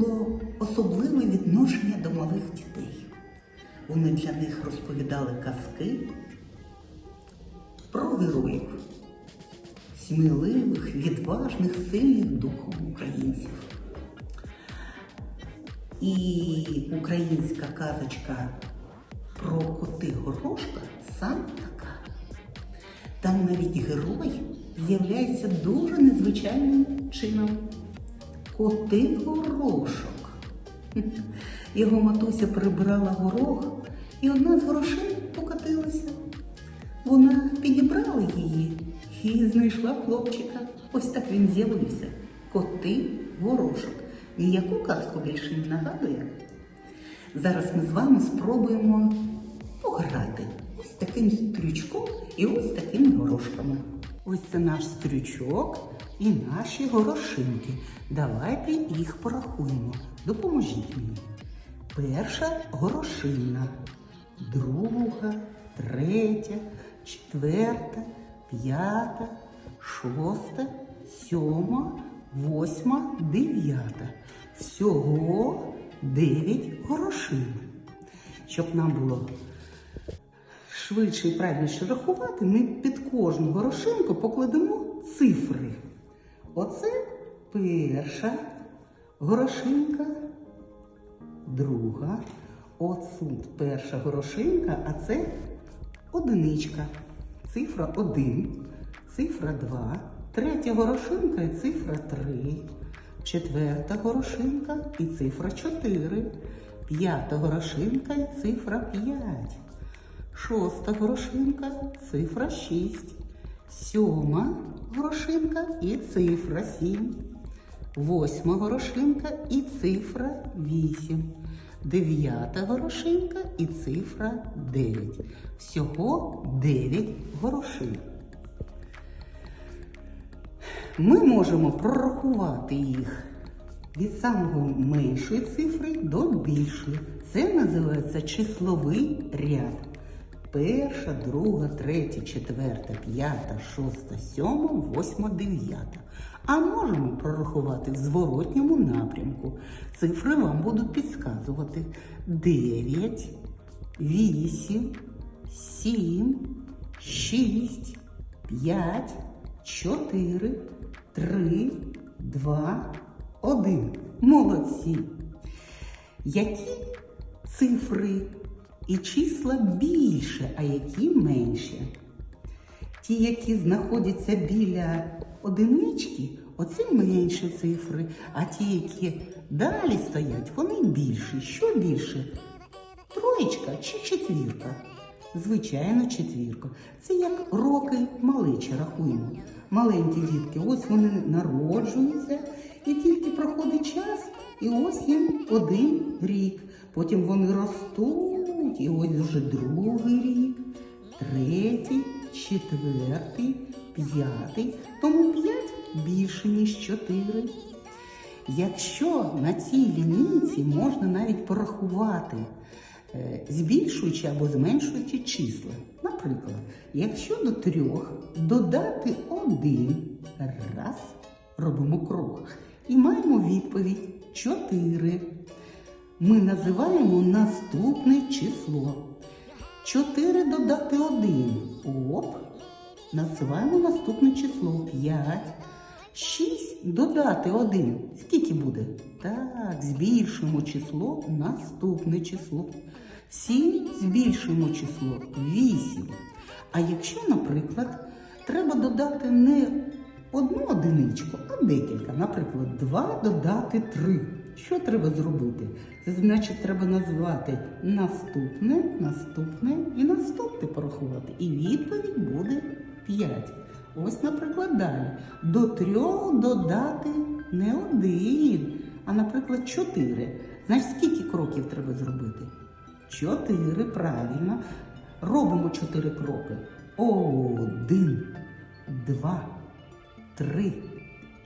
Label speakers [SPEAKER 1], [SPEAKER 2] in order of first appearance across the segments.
[SPEAKER 1] було особливе відношення до малих дітей. Вони для них розповідали казки про героїв, сміливих, відважних, сильних духом українців. І українська казочка про коти горошка саме така. Там навіть герой з'являється дуже незвичайним чином. Коти горошок. Його матуся прибрала горох, і одна з горошин покотилася. Вона підібрала її і знайшла хлопчика. Ось так він з'явився. Коти горошок. Ніяку казку більше не нагадує. Зараз ми з вами спробуємо пограти ось таким стрючком і ось такими горошками. Ось це наш стрючок і наші горошинки. Давайте їх порахуємо. Допоможіть мені. Перша горошина, друга, третя, четверта, п'ята, шоста, сьома, восьма, дев'ята. Всього дев'ять горошин. Щоб нам було швидше і правильніше рахувати, ми під кожну горошинку покладемо цифри. Оце перша горошинка, друга. Оцут перша горошинка, а це одиничка. Цифра 1, цифра 2, третя горошинка і цифра 3, четверта горошинка і цифра 4, п'ята горошинка і цифра 5, шоста горошинка, цифра 6, сьома горошинка і цифра 7, восьма горошинка і цифра 8. Дев'ята горошинка і цифра 9. Всього 9 горошин. Ми можемо прорахувати їх від самого меншої цифри до більшої. Це називається числовий ряд. Перша, друга, третя, четверта, п'ята, шоста, сьома, восьма, дев'ята. А можемо прорахувати в зворотньому напрямку. Цифри вам будуть підказувати 9, 8, 7, 6, 5, 4, 3, 2, 1. Молодці! Які цифри і числа більше, а які менше? Ті, які знаходяться біля одинички, оце менші цифри, а ті, які далі стоять, вони більші. Що більше? Троєчка чи четвірка? Звичайно, четвірка. Це як роки малечі рахуємо. Маленькі дітки, ось вони народжуються, і тільки проходить час, і ось їм один рік. Потім вони ростуть, і ось вже другий рік, третій, четвертий, п'ятий. Тому п'ять більше, ніж чотири. Якщо на цій лінійці можна навіть порахувати, е, збільшуючи або зменшуючи числа. Наприклад, якщо до трьох додати один раз, робимо круг, і маємо відповідь 4. Ми називаємо наступне число. 4 додати 1. Оп. Називаємо наступне число 5. 6 додати 1. Скільки буде? Так, збільшуємо число наступне число. 7 збільшуємо число 8. А якщо, наприклад, треба додати не одну одиничку, а декілька, наприклад, 2 додати 3. Що треба зробити? Це значить, треба назвати наступне, наступне і наступне порахувати. І відповідь буде 5. Ось, наприклад, далі. До трьох додати не один, а, наприклад, 4. Значить, скільки кроків треба зробити? 4, правильно. Робимо 4 кроки. Один, два, три,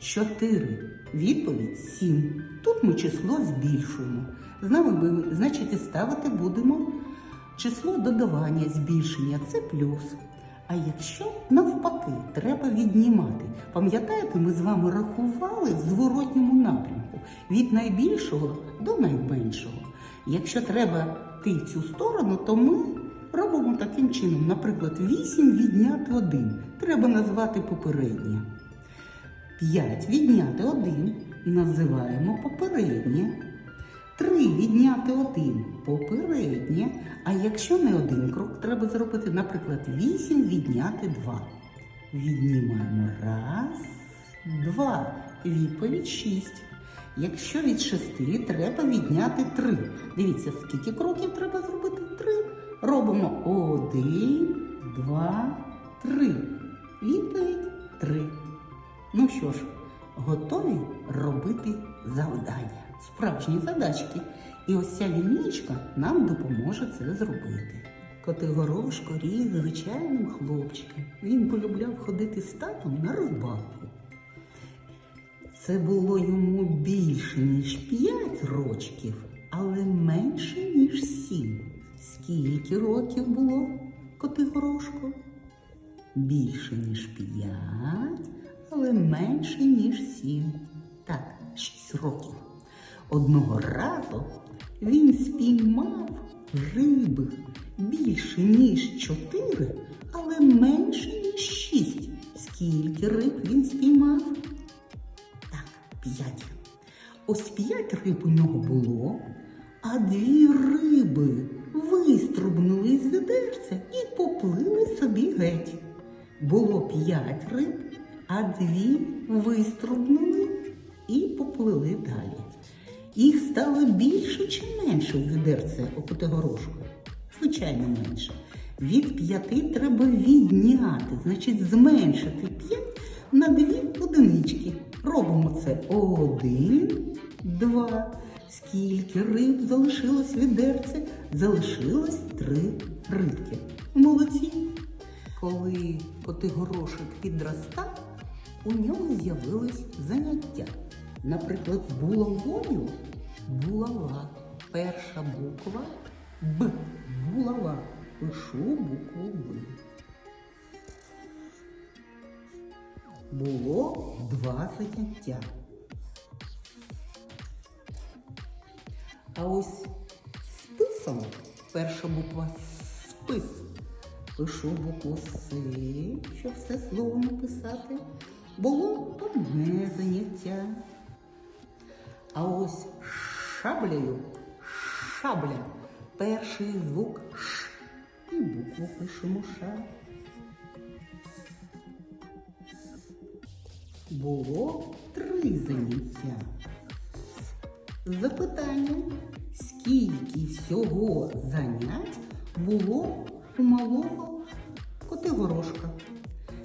[SPEAKER 1] чотири. Відповідь 7. Тут ми число збільшуємо. З нами ми, значить, ставити будемо число додавання збільшення це плюс. А якщо навпаки треба віднімати, пам'ятаєте, ми з вами рахували в зворотньому напрямку від найбільшого до найменшого. Якщо треба йти в цю сторону, то ми робимо таким чином. Наприклад, 8 відняти 1. Треба назвати попереднє. 5 відняти 1 називаємо попереднє. 3 відняти 1 попереднє. А якщо не один крок, треба зробити, наприклад, 8 відняти 2. Віднімаємо раз, два. Відповідь 6. Якщо від 6 треба відняти 3. Дивіться, скільки кроків треба зробити? 3. Робимо 1, 2, 3. Відповідь 3. Ну що ж, готові робити завдання, справжні задачки. І ось ця лінійка нам допоможе це зробити. Котигорошко ріс звичайним хлопчиком. Він полюбляв ходити з татом на рибалку. Це було йому більше, ніж п'ять рочків, але менше, ніж сім. Скільки років було Котигорошко? Більше, ніж п'ять, але менше, ніж сім. Так, шість років. Одного разу він спіймав риби більше, ніж чотири, але менше, ніж шість. Скільки риб він спіймав? Так, п'ять. Ось п'ять риб у нього було, а дві риби виструбнули з відерця і поплили собі геть. Було п'ять риб, а дві виструбнули і поплили далі. Їх стало більше чи менше в відерце у Котигорошку? Звичайно, менше. Від п'яти треба відняти, значить зменшити п'ять на дві одинички. Робимо це один, два. Скільки риб залишилось в відерці? Залишилось три рибки. Молодці. Коли Котигорошик підростав, у нього з'явились заняття. Наприклад, з булавою булава. Перша буква Б. Булава. Пишу букву Б. Було два заняття. А ось списом перша буква спис. Пишу букву С, щоб все слово написати. Було одне заняття. А ось шаблею шабля. Перший звук Ш. І букву пишемо Ш. Було три заняття. Запитання, скільки всього занять було у малого Котигорошка?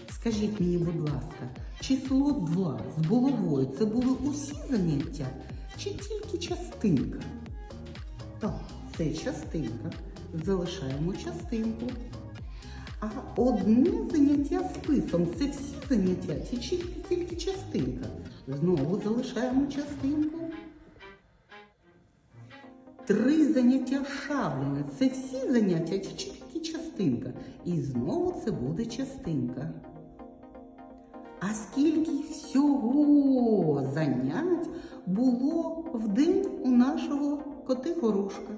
[SPEAKER 1] Скажіть мені, будь ласка, число 2 з булавою це були усі заняття чи тільки частинка? Так, це частинка. Залишаємо частинку. А одне заняття списом це всі заняття чи тільки, тільки частинка? Знову залишаємо частинку. Три заняття шаблями це всі заняття чи тільки частинка? І знову це буде частинка. А скільки всього занять було в день у нашого Котигорошка?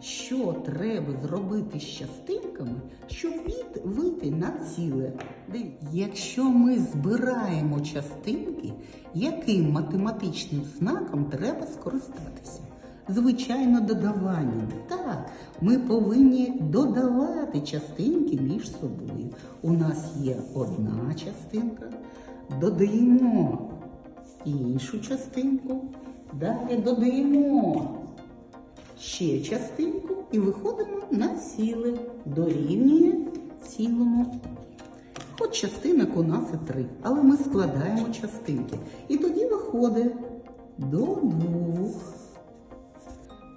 [SPEAKER 1] Що треба зробити з частинками, щоб вийти на ціле? Якщо ми збираємо частинки, яким математичним знаком треба скористатися? Звичайно, додаванням. Так, ми повинні додавати частинки між собою. У нас є одна частинка, додаємо іншу частинку, далі додаємо ще частинку і виходимо на ціле, дорівнює цілому. Хоч частинок у нас і три, але ми складаємо частинки. І тоді виходить до двох.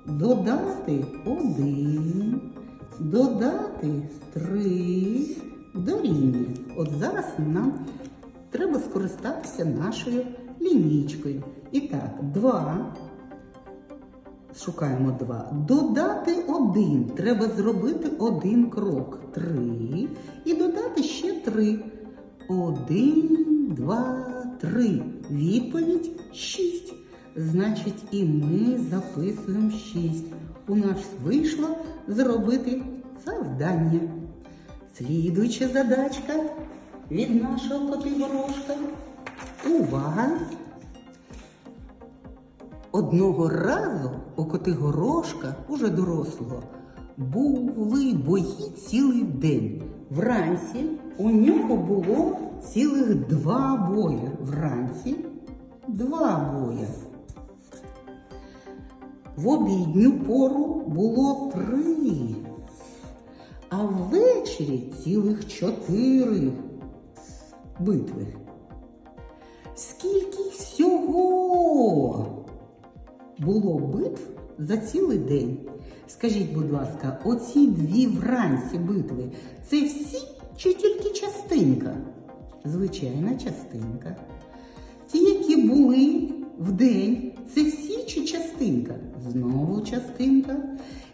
[SPEAKER 1] Додати один, додати три, дорівнює. От зараз нам треба скористатися нашою лінійкою. І так, два. Шукаємо два. Додати один. Треба зробити один крок. Три. І додати ще три. Один, два, три. Відповідь шість. Значить, і ми записуємо шість. У нас вийшло зробити завдання. Слідуюча задачка від нашого котигорошка. Увага! Одного разу у Котигорошка, уже дорослого, були бої цілий день. Вранці у нього було цілих два бої. Вранці два бої. В обідню пору було три, а ввечері цілих чотири битви. Скільки всього було битв за цілий день? Скажіть, будь ласка, оці дві вранці битви це всі чи тільки частинка? Звичайна частинка. Ті, які були в день, це всі чи частинка? Знову частинка.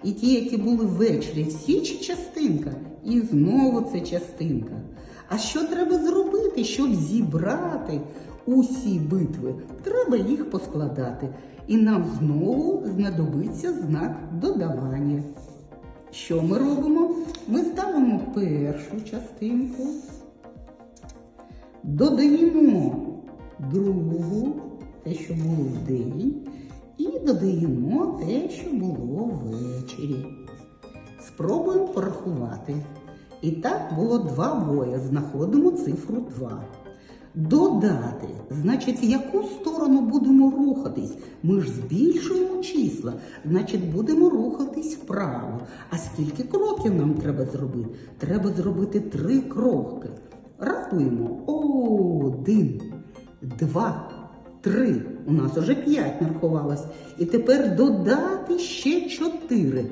[SPEAKER 1] І ті, які були ввечері, всі чи частинка? І знову це частинка. А що треба зробити, щоб зібрати усі битви? Треба їх поскладати. І нам знову знадобиться знак додавання. Що ми робимо? Ми ставимо першу частинку, додаємо другу, те, що було в день, і додаємо те, що було ввечері. Спробуємо порахувати. І так було два бої. Знаходимо цифру 2. Додати, значить, в яку сторону будемо рухатись? Ми ж збільшуємо числа, значить, будемо рухатись вправо. А скільки кроків нам треба зробити? Треба зробити три кроки. Рахуємо. Один, два, три. У нас уже п'ять нарахувалось. І тепер додати ще чотири.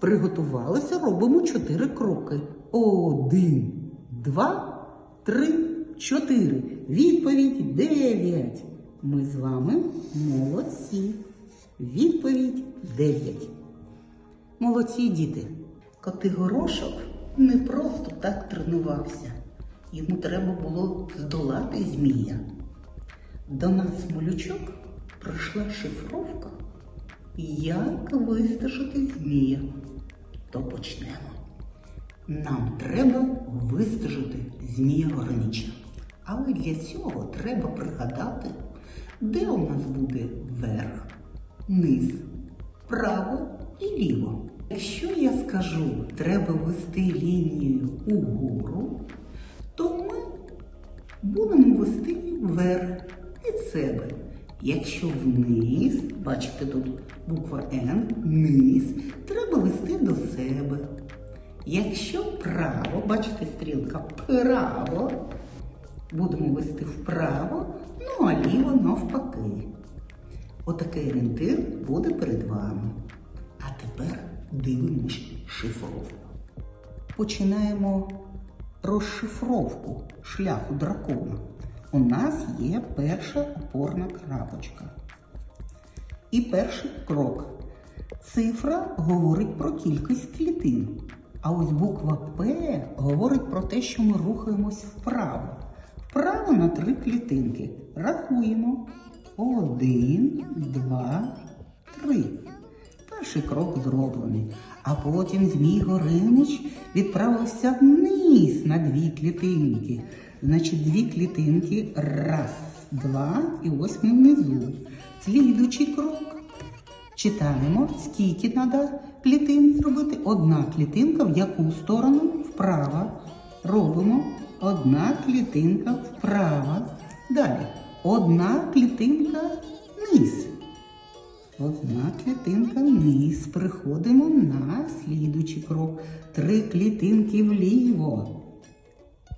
[SPEAKER 1] Приготувалися, робимо чотири кроки. Один, два, три, чотири. Відповідь дев'ять. Ми з вами молодці. Відповідь дев'ять. Молодці діти. Котигорошок не просто так тренувався. Йому треба було здолати змія. До нас малючок прийшла шифровка. Як вистежити змія? То почнемо. Нам треба вистежити змія Горнича. Але для цього треба пригадати, де у нас буде верх, низ, право і ліво. Якщо я скажу, треба вести лінію угору, то ми будемо вести вверх себе. Якщо вниз, бачите тут буква Н, низ, треба вести до себе. Якщо право, бачите стрілка право, будемо вести вправо, ну а ліво навпаки. Отакий орієнтир буде перед вами. А тепер дивимось шифровку. Починаємо розшифровку шляху дракона. У нас є перша опорна крапочка. І перший крок. Цифра говорить про кількість клітин. А ось буква П говорить про те, що ми рухаємось вправо. Вправо на три клітинки. Рахуємо. Один, два, три. Перший крок зроблений. А потім Змій Горинич відправився вниз на дві клітинки. Значить, дві клітинки. Раз, два, і ось ми внизу. Слідучий крок. Читаємо, скільки треба клітин зробити. Одна клітинка в яку сторону? Вправо. Робимо одна клітинка вправо. Далі. Одна клітинка вниз. Одна клітинка вниз. Приходимо на слідучий крок. Три клітинки вліво.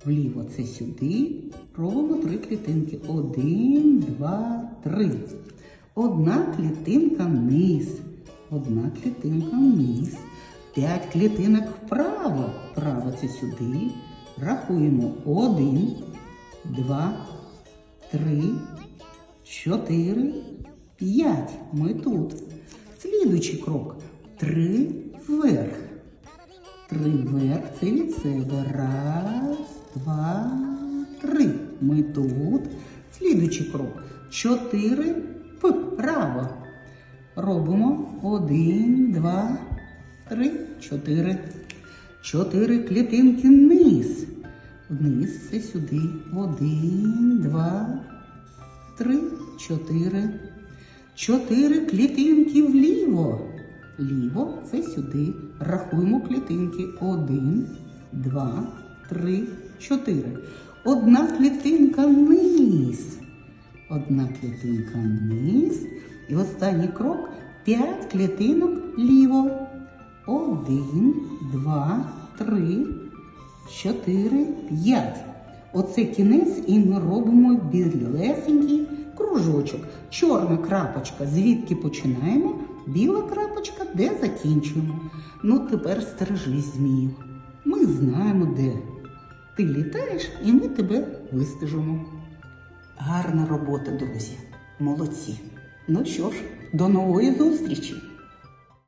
[SPEAKER 1] Вліво це сюди. Робимо три клітинки. Один, два, три. Одна клітинка вниз. Одна клітинка вниз. П'ять клітинок вправо. Вправо це сюди. Рахуємо. Один, два, три, чотири, п'ять. Ми тут. Слідуючий крок. Три вверх. Три вверх, це від себе. Раз, два, три. Ми тут. Слідуючий крок. Чотири вправо. Робимо один, два, три, чотири. Чотири клітинки вниз. Вниз це сюди. Один, два, три, чотири. Чотири клітинки вліво. Ліво це сюди. Рахуємо клітинки. Один, два, три, чотири. Одна клітинка вниз. Одна клітинка вниз. І останній крок п'ять клітинок ліво. Один, два, три, чотири, п'ять. Оце кінець, і ми робимо білесенький кружочок. Чорна крапочка, звідки починаємо, біла крапочка, де закінчуємо. Ну, тепер стережись, змію. Ми знаємо де. Ти літаєш, і ми тебе вистежимо. Гарна робота, друзі. Молодці. Ну що ж, до нової зустрічі!